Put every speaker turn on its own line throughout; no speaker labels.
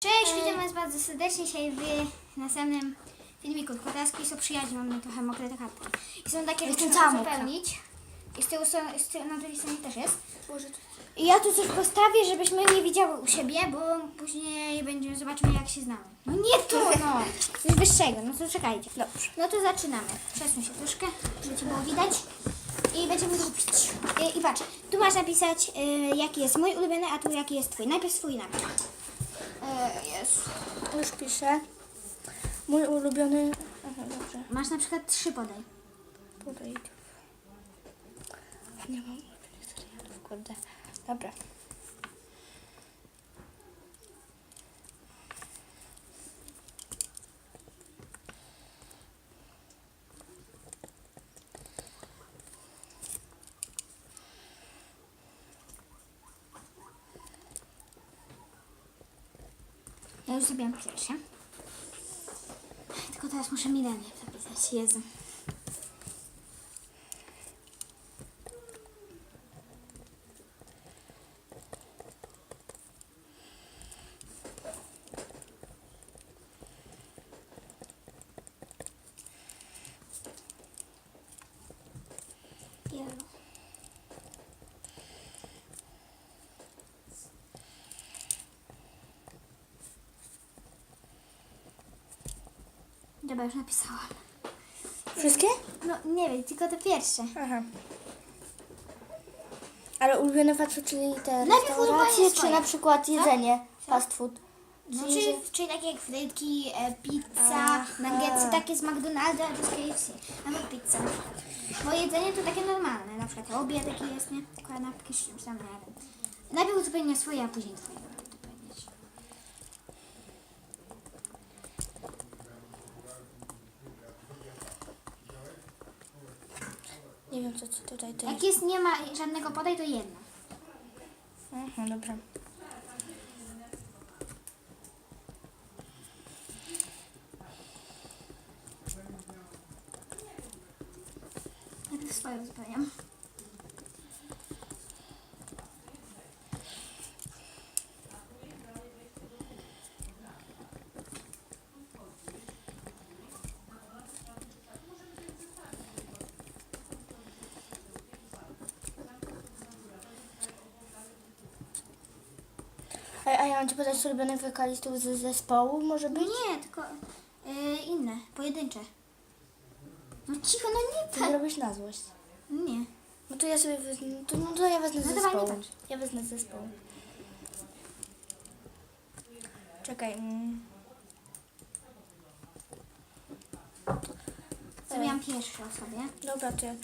Cześć, witam Was bardzo serdecznie dzisiaj w następnym filmiku. Tylko teraz Chris przyjaźń, mamy trochę mokre te kartki. I są takie, że
Jestem
trzeba
cała mokra.
uzupełnić. I z tyłu, są, z tyłu na drugiej stronie też jest. I ja tu coś postawię, żebyśmy nie widziały u siebie, bo później będziemy, zobaczymy jak się znamy. No nie tu, no! Coś wyższego, no to czekajcie.
Dobrze.
No to zaczynamy. Przesuń się troszkę, żeby Cię było widać. I będziemy lubić. I, I patrz, tu masz napisać, y, jaki jest mój ulubiony, a tu jaki jest Twój. Najpierw swój napisz. Y, jest.
Już piszę. Mój ulubiony... Aha, dobrze.
Masz na przykład trzy podaj.
Podejdź. Nie mam ulubionych serialów, kurde. Dobra.
Już zrobiłam pierwsze. Tylko teraz muszę Milenię zapisać. Jezu. Dobra, już napisałam.
Wszystkie?
No nie wiem, tylko te pierwsze.
Aha. Ale ulubione fast food, czyli te
Najpierw
restauracje,
ulubione
czy
swoje.
na przykład jedzenie
Co?
fast food?
No,
Czyli,
czyli, czyli takie jak frytki, e, pizza, nuggetsy takie z McDonalda albo z KFC. Albo pizza. Bo jedzenie to takie normalne, na przykład obiad taki jest, nie? Kanapki z czymś tam, nie wiem. Najpierw uzupełnię swoje, a później twoje. będę uzupełniać.
Nie wiem, co, co tutaj to
Jak
jest.
jest nie ma żadnego podaj, to jedno.
Mhm, dobra.
Najpierw swoje uzupełniam.
A, a ja mam ci podać ulubionych wokalistów z zespołu, może
No
być?
nie, tylko e, inne, pojedyncze. No cicho, no nie
Ty
tak.
robisz na złość.
Nie.
No to ja sobie wezmę, to, no to ja wezmę z
No nie
zespołu.
patrz.
Ja wezmę z zespołu. Czekaj. mm.
Zrobiłam pierwszy o sobie.
Dobra, to ja...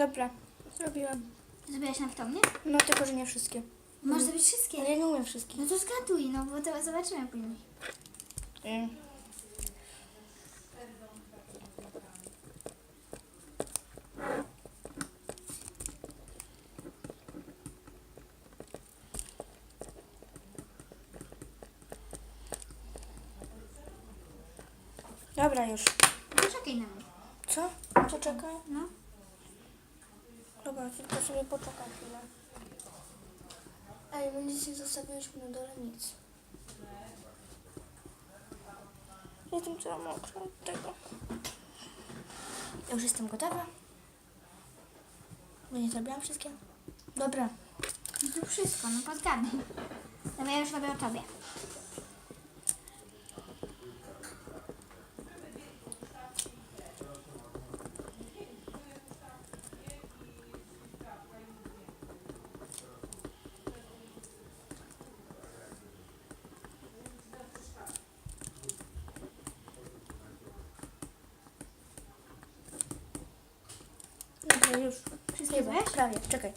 Dobra, zrobiłam.
Zrobiłaś na to mnie?
No tylko, że nie wszystkie.
Możesz zrobić wszystkie.
Ale ja nie umiem wszystkich.
No to zgaduj, no bo to zobaczymy później.
Mm. Dobra już.
Poczekaj na mnie.
Co? Co czekaj?
No.
Sobie poczekaj chwilę. Ej, my dzisiaj zostawiliśmy na dole nic. Jestem cała mokra od tego. Już jestem gotowa. Bo nie zrobiłam wszystkie. Dobra.
No to wszystko, no podgadnij. Dobra, ja już robię o tobie.
No Chyba,
złeś?
prawie. Czekaj.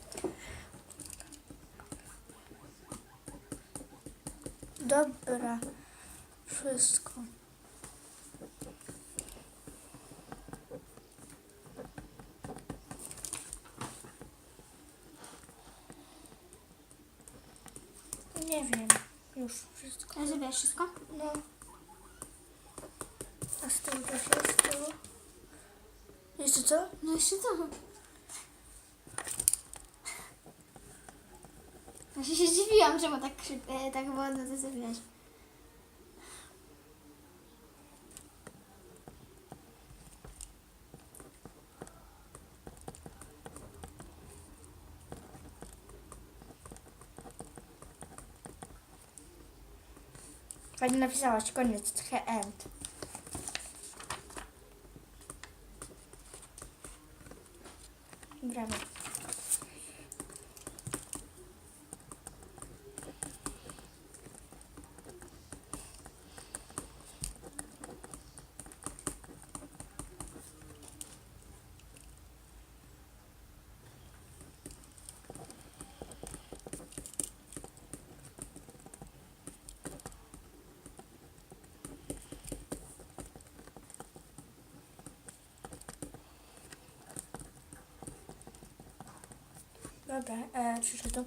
Dobra. Wszystko. Nie wiem. Już wszystko.
A Zrobiłaś wszystko?
No. A z tym też jest to. Jeszcze co?
No jeszcze co? Właśnie się zdziwiłam, czemu tak, krzyk, e, tak wolno to zrobiłaś.
Pani napisałaś koniec, the end. Brawo. Dobra, e, przyszedł.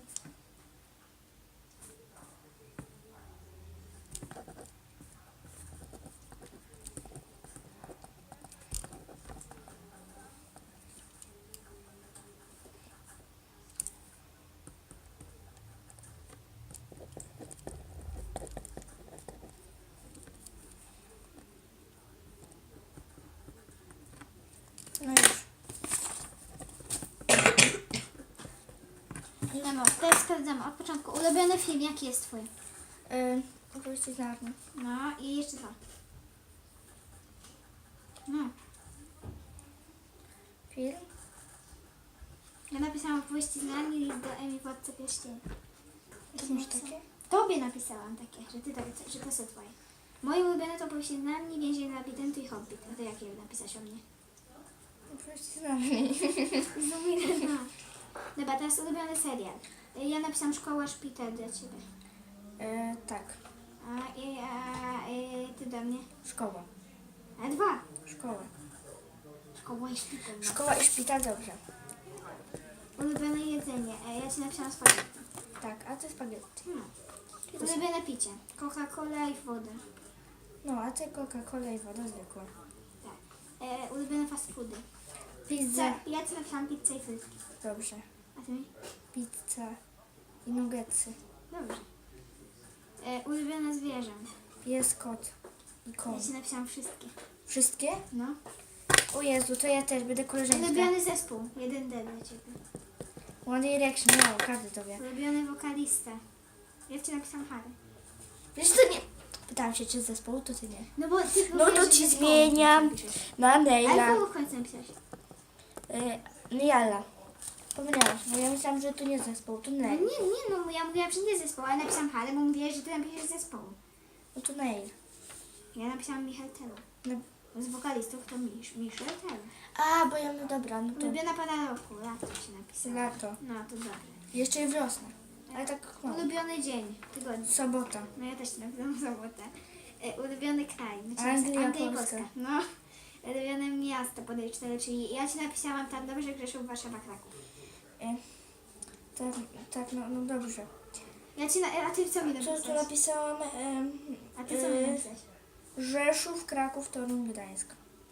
No już.
Dobra, teraz sprawdzamy od początku. Ulubiony film, jaki jest twój?
E, opowieści z Narni.
No i jeszcze co? No,
Film?
ja napisałam opowieści z Narni i do Emi Władca Pierścieni.
Masz takie?
Tobie napisałam takie, że ty tak, że to są twoje. Moje ulubione to opowieści z Narni, Więzień Labiryntu i Hobbit. A to jakie napisać o mnie?
Opowieści z Narni.
Zumierzyłam. Dobra, teraz ulubiony serial. Ja napisałam Szkoła Szpital dla ciebie.
E, tak.
A, i, a, i ty do mnie?
Szkoła.
A dwa.
Szkoła.
Szkoła i szpital.
Szkoła i szpital, dobrze.
Ulubione jedzenie. E, Ja ci napisałam spaghetti.
Tak, a ty spaghetti.
Hmm. Ulubione picie. Coca-Cola i woda.
No, a ty Coca-Cola i woda zwykła.
Tak. E, ulubione fast foody.
Pizza.
Za, ja ci napisałam pizzę i frytki.
Dobrze. Pizza i nuggetsy.
Dobrze. E, ulubione zwierzę.
Pies, kot i
Ja
koń.
ci napisałam wszystkie.
Wszystkie?
No.
O Jezu, to ja też będę koleżeńska.
Ulubiony zespół. Jeden D dla ciebie.
One Direction, no, każdy to wie.
Ulubiony wokalista. Ja ci napisałam Harry.
Wiesz to nie... Pytałam się, czy z zespołu, to ty nie.
No bo ty
No to ci zmieniam. Na
Ale
Neila.
kogo w końcu napisałeś?
Y, Niala. Pomyliłaś, bo ja myślałam, że to nie zespół, to
No
Neil.
nie, nie, no ja mówiłam, że nie zespół, ale napisałam Harry, bo mówiłaś, że ty napiszesz zespołu.
No to Neil.
Ja napisałam Michał Telo.
No.
Z wokalistów to Misz, Michał Telo.
A, bo ja, no dobra, no to
Ulubiona pora roku, lato się napisała.
lato.
No to dobre.
Jeszcze i wiosna. Ale tak mało.
Ulubiony dzień, tygodnia.
Sobota.
No ja też napisałam sobotę. E, ulubiony kraj. No,
Anglia, Polska.
Polska. No. Ulubione miasto podaj cztery, czyli ja ci napisałam tam dobrze Grzeszów, Warszawa, Kraków.
Y, tak, tak, no, no dobrze.
Ja ci na, a ty co mi
Co tu
napisałeś?
napisałam?
A ty co mi
y,
napisałeś?
Rzeszów, Kraków, Toruń, Gdańsk.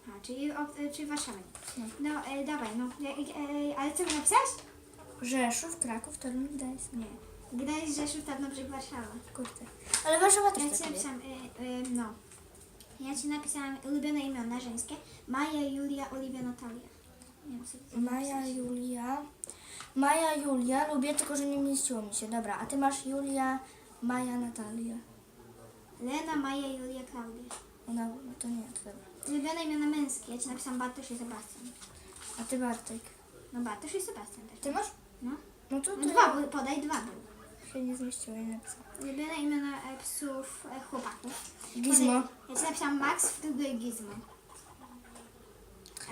A, czyli, o, e, czyli Warszawa.
No.
No, e, dawaj, no. E, e, ale co mi napisałeś?
Rzeszów, Kraków, Toruń, Gdańsk.
Nie. Gdańsk, Rzeszów, Tarnobrzeg, Warszawa.
Kurde. Ale Warszawa też
Ja ci
tak wie.
napisałam, e, e, no. Ja ci napisałam ulubione imiona żeńskie. Maja, Julia, Oliwia, Natalia. Nie wiem, co
Maja,
napisałeś.
Julia. Maja, Julia. Lubię, tylko że nie mieściło mi się. Dobra, a ty masz Julia, Maja, Natalia.
Lena, Maja, Julia, Klaudia.
Ona, no to nie, to dobra.
Ulubione imiona męskie. Ja ci napisałam Bartosz i Sebastian.
A ty Bartek.
No Bartosz i Sebastian też.
Ty masz?
No.
No to,
no dwa, były, podaj dwa były.
się nie zmieściło, nie napisałam.
Ulubione imiona e, psów e, chłopaków.
Gizmo.
Podaj- Ja ci napisałam Max, Frugo i Gizmo.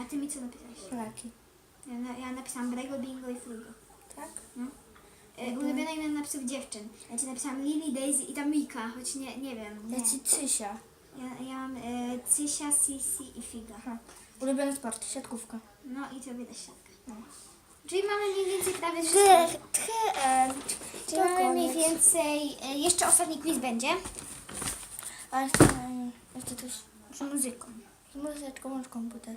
A ty mi co napisałeś?
Polaki.
Ja, na- ja napisałam Brego, Bingo i Frugo.
Tak?
E, ulubione imię napisów dziewczyn. Ja ci napisałam Lily, Daisy i ta Mika, choć nie, nie wiem. Nie.
Ja ci Cysia.
Ja, ja mam e, Cysia, Sisi i Figa.
Aha. Ulubiony sport, siatkówka.
No i tobie też siatka. Czyli mamy mniej więcej prawie wszystko. Czyli mamy mniej więcej, e, jeszcze ostatni quiz będzie.
Ale chcę, jeszcze coś.
Z muzyką.
Z muzyczką, masz komputer.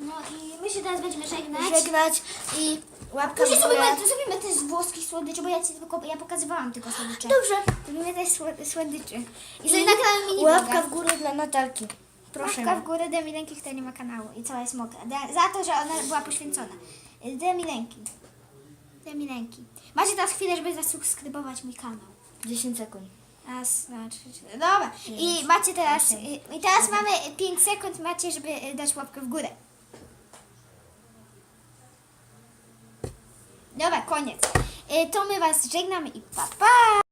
No i my się teraz będziemy żegnać.
Żegnać i łapka
Później
w górę.
zrobimy, zrobimy też włoskich słodyczy, bo ja ci tylko, ja pokazywałam tylko słodycze.
Dobrze.
Zrobimy też sło- słodyczy. I
I
sobie nagramy mini
łapka w górę dla Natalki. Proszę.
Łapka w górę Demi Lęki, która nie ma kanału i cała jest mokra. Da- Za to, że ona była poświęcona. Y, Demi Lęki. Demi Lęki. Macie teraz chwilę, żeby zasubskrybować mój kanał.
10 sekund.
Raz, dwa, trzy, cztery. Dobra. I macie teraz, i teraz mamy 5 sekund, macie, żeby y, dać łapkę w górę. Dobra, koniec. Y, To my was żegnamy i pa pa!